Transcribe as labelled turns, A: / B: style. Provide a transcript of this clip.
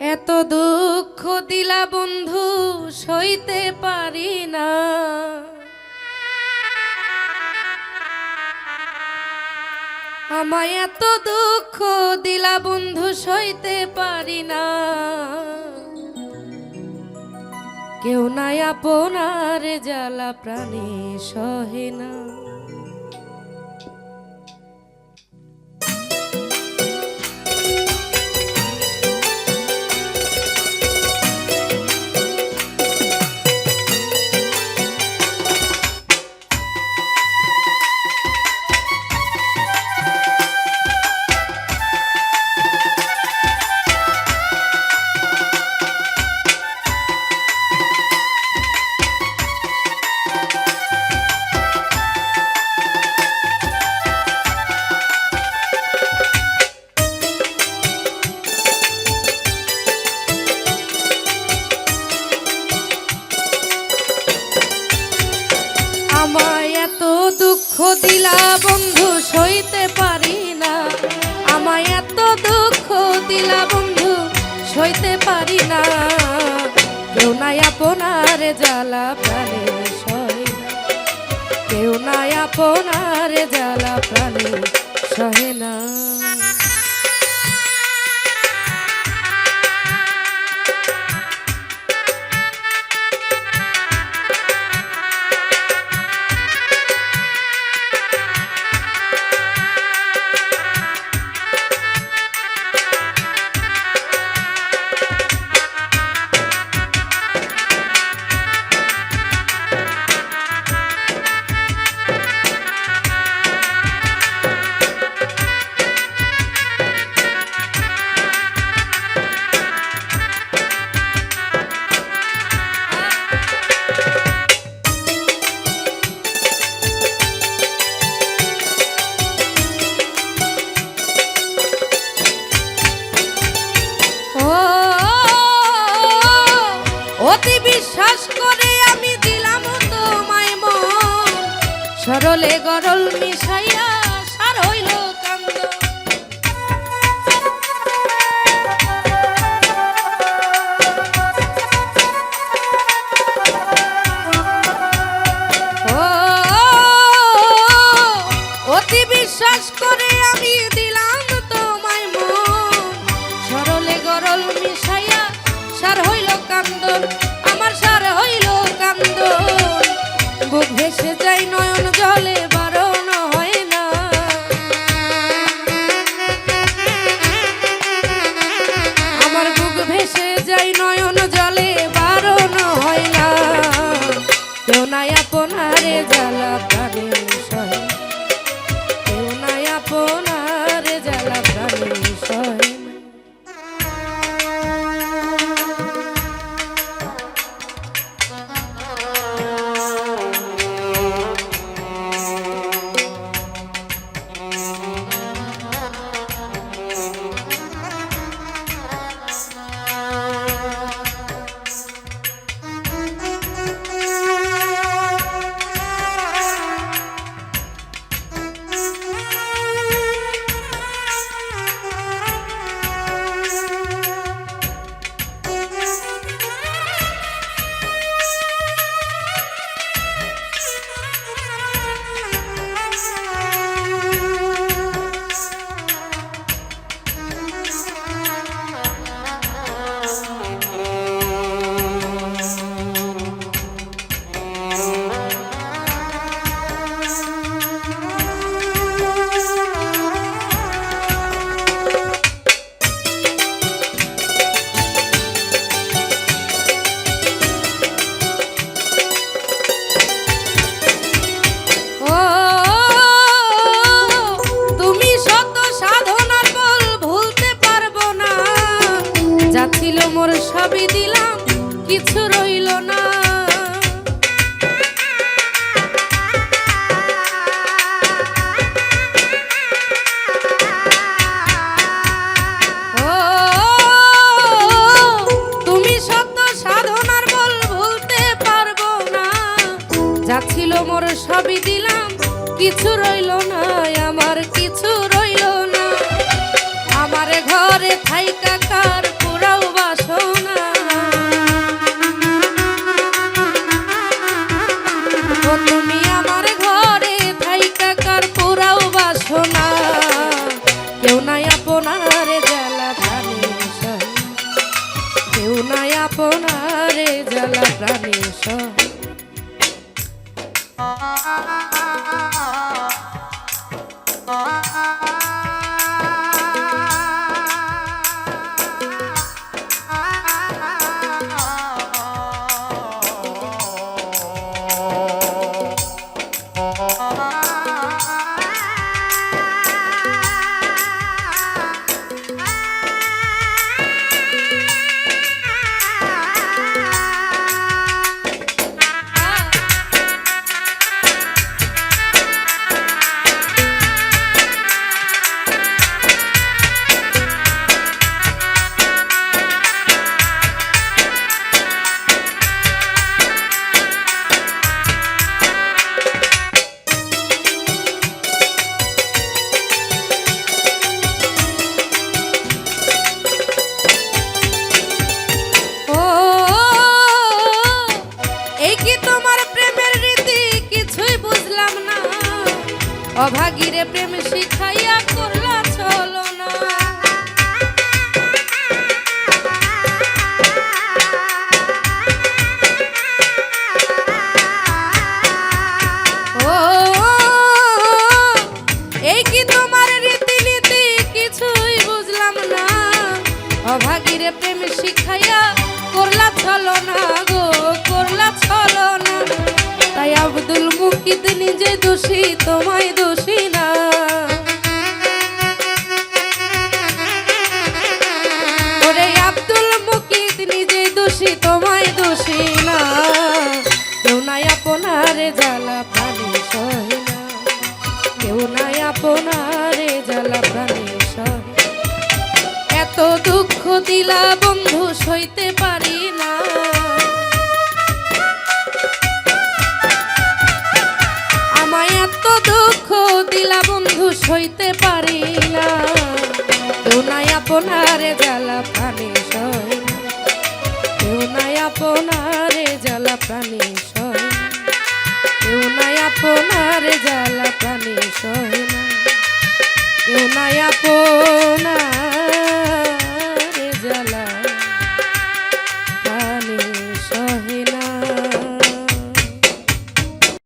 A: এত দুঃখ দিলা বন্ধু, সইতে পারি না। আমায় এত দুঃখ দিলা বন্ধু, সইতে পারি না। কেউ নাই আপনার জ্বালা প্রাণী সহে না। সইতে পারি না। কেউ নাই আপনার জ্বালা প্রাণে সহে। কেউ নাই আপনার জ্বালা প্রাণে সহে না। করে আমি দিলাম তোমায় মন। সরলে গরল মিশাইয়া নয়ন জলে বারণ হয় না কেউ নাই আপনারে জ্বালা প্রাণে কেউ জ্বালা জ্বালা অভাগীরে প্রেম শিখাইয়া মুকিদ নিজে দোষী, তোমায় দোষী না। ওরে আব্দুল মুকিদ নিজে দোষী, তোমায় দোষী না। কেউ নাই আপনারে জ্বালা প্রাণী সহে আপনারে জ্বালা প্রাণী এত দুঃখ দিলা বন্ধু সইতে সইতে পারি না কেউ নাই আপনারে জ্বালা প্রাণী সয়। কেউ নাই আপনারে জ্বালা প্রাণী